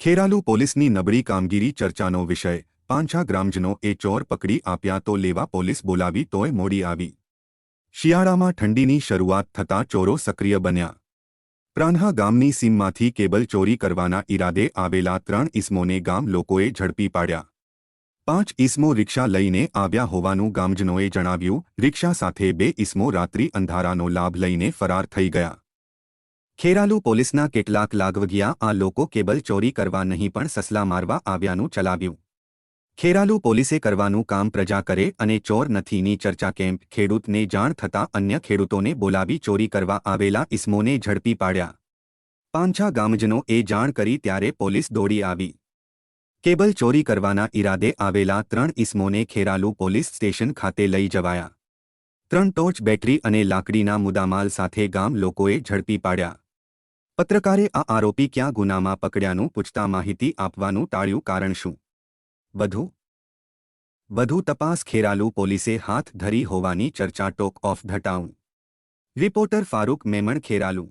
ખેરાલુ પોલીસની નબળી કામગીરી ચર્ચાનો વિષય. પાંચા ગ્રામજનો એ ચોર પકડી આપ્યા તો લેવા પોલીસ બોલાવી તોય મોડી આવી. શિયાળામાં ઠંડીની શરૂઆત થતાં ચોરો સક્રિય બન્યા. પ્રાન્હા ગામની સીમમાંથી કેબલ ચોરી કરવાના ઈરાદે આવેલા ત્રણ ઇસમોને ગામ લોકોએ ઝડપી પાડ્યા. પાંચ ઇસમો રિક્ષા લઈને આવ્યા હોવાનું ગામજનોએ જણાવ્યું. રિક્ષા સાથે બે ઇસમો રાત્રિ અંધારાનો લાભ લઈને ફરાર થઈ ગયા. ખેરાલુ પોલીસના કેટલાક લાગવગિયા આ લોકો કેબલ ચોરી કરવા નહીં પણ સસલા મારવા આવ્યાનું ચલાવ્યું. ખેરાલુ પોલીસે કરવાનું કામ પ્રજા કરે અને ચોર નથીની ચર્ચા કેમ્પ ખેડૂતને જાણ થતાં અન્ય ખેડૂતોને બોલાવી ચોરી કરવા આવેલા ઇસમોને ઝડપી પાડ્યા. પાંચા ગામજનો એ જાણ કરી ત્યારે પોલીસ દોડી આવી. કેબલ ચોરી કરવાના ઈરાદે આવેલા ત્રણ ઇસમોને ખેરાલુ પોલીસ સ્ટેશન ખાતે લઈ જવાયા. ત્રણ ટોર્ચ બેટરી અને લાકડીના મુદ્દામાલ સાથે ગામ લોકોએ ઝડપી પાડ્યા. પત્રકારે આ આરોપી ક્યાં ગુનામાં પકડ્યાનું પૂછતા માહિતી આપવાનું ટાળ્યું કારણ શું? વધુ. વધુ તપાસ ખેરાલુ પોલીસે હાથ ધરી હોવાની ચર્ચા talk of the town. Reporter Farooq Memon Kheralu.